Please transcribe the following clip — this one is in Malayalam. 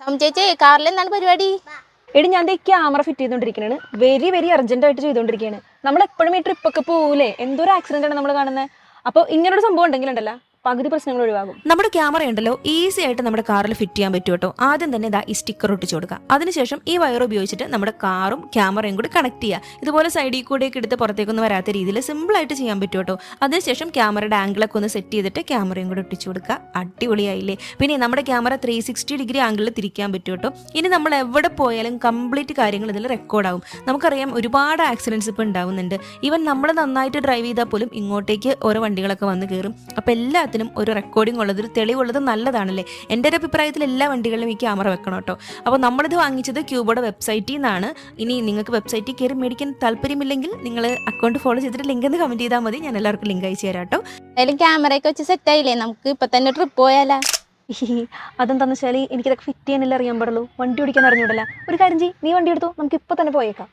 സംചേച്ചി കാറിൽ എന്താണ് പരിപാടി? എടി ഞാൻ ക്യാമറ ഫിറ്റ് ചെയ്തുകൊണ്ടിരിക്കുകയാണ് വെരി വെരി അർജന്റ് ആയിട്ട് ചെയ്തുകൊണ്ടിരിക്കുകയാണ് നമ്മൾ എപ്പോഴും ഈ ട്രിപ്പൊക്കെ പോകൂലേ എന്തോരം ആക്സിഡന്റ് ആണ് നമ്മൾ കാണുന്നത് അപ്പോൾ ഇങ്ങനൊരു സംഭവം ഉണ്ടെങ്കിലുണ്ടല്ലോ. പകുതി പ്രശ്നങ്ങൾ ഒഴിവാകും. നമ്മുടെ ക്യാമറ ഉണ്ടല്ലോ ഈസി ആയിട്ട് നമ്മുടെ കാറിൽ ഫിറ്റ് ചെയ്യാൻ പറ്റും കേട്ടോ. ആദ്യം തന്നെ ഇതാ ഈ സ്റ്റിക്കർ ഒട്ടിച്ചു കൊടുക്കുക അതിനുശേഷം ഈ വയർ ഉപയോഗിച്ചിട്ട് നമ്മുടെ കാറും ക്യാമറയും കൂടി കണക്ട് ചെയ്യുക. ഇതുപോലെ സൈഡിൽ കൂടെയൊക്കെ എടുത്ത് പുറത്തേക്കൊന്നും വരാത്ത രീതിയിൽ സിമ്പിൾ ആയിട്ട് ചെയ്യാൻ പറ്റും കേട്ടോ. അതിനുശേഷം ക്യാമറയുടെ ആംഗിളൊക്കെ ഒന്ന് സെറ്റ് ചെയ്തിട്ട് ക്യാമറയും കൂടി ഒട്ടിച്ചു കൊടുക്കുക. അടിപൊളിയായില്ലേ? പിന്നെ നമ്മുടെ ക്യാമറ ത്രീ സിക്സ്റ്റി ഡിഗ്രി ആംഗിളിൽ തിരിക്കാൻ പറ്റും കേട്ടോ. ഇനി നമ്മൾ എവിടെ പോയാലും കംപ്ലീറ്റ് കാര്യങ്ങൾ ഇതിൽ റെക്കോർഡാവും നമുക്കറിയാം ഒരുപാട് ആക്സിഡൻസ് ഇപ്പോൾ ഉണ്ടാവുന്നുണ്ട്. ഈവൻ നമ്മൾ നന്നായിട്ട് ഡ്രൈവ് ചെയ്താൽ പോലും ഇങ്ങോട്ടേക്ക് ഓരോ വണ്ടികളൊക്കെ വന്ന് കയറും അപ്പോൾ എല്ലാത്തിനും ഒരു റെക്കോർഡിംഗ് ഉള്ളത് ഒരു തെളിവുള്ളത് നല്ലതാണല്ലേ? എന്റെ ഒരു അഭിപ്രായത്തിൽ എല്ലാ വണ്ടികളിലും ഈ ക്യാമറ വെക്കണം കേട്ടോ. അപ്പോൾ നമ്മളിത് വാങ്ങിച്ചത് ക്യൂബോയുടെ വെബ്സൈറ്റിൽ നിന്നാണ് ഇനി നിങ്ങൾക്ക് വെബ്സൈറ്റിൽ കയറി മേടിക്കാൻ താല്പര്യമില്ലെങ്കിൽ നിങ്ങൾ അക്കൗണ്ട് ഫോളോ ചെയ്തിട്ട് ലിങ്ക് എന്ന് കമന്റ് ചെയ്താൽ മതി. ഞാൻ എല്ലാവർക്കും ലിങ്ക് അയച്ചു തരാം കേട്ടോ. എന്തായാലും ക്യാമറയൊക്കെ വെച്ച് സെറ്റ് ആയില്ലേ? നമുക്ക് ഇപ്പം തന്നെ ട്രിപ്പ് പോയാലാ? അതെന്താന്ന് വെച്ചാൽ എനിക്കിതൊക്കെ ഫിറ്റ് ചെയ്യാനല്ലേ അറിയാൻ പാടുള്ളൂ. വണ്ടി ഓടിക്കാൻ അറിഞ്ഞൂടല്ല? ഒരു കാര്യം ചെയ്യ് നീ വണ്ടി എടുത്തു നമുക്ക് ഇപ്പം തന്നെ പോയേക്കാം.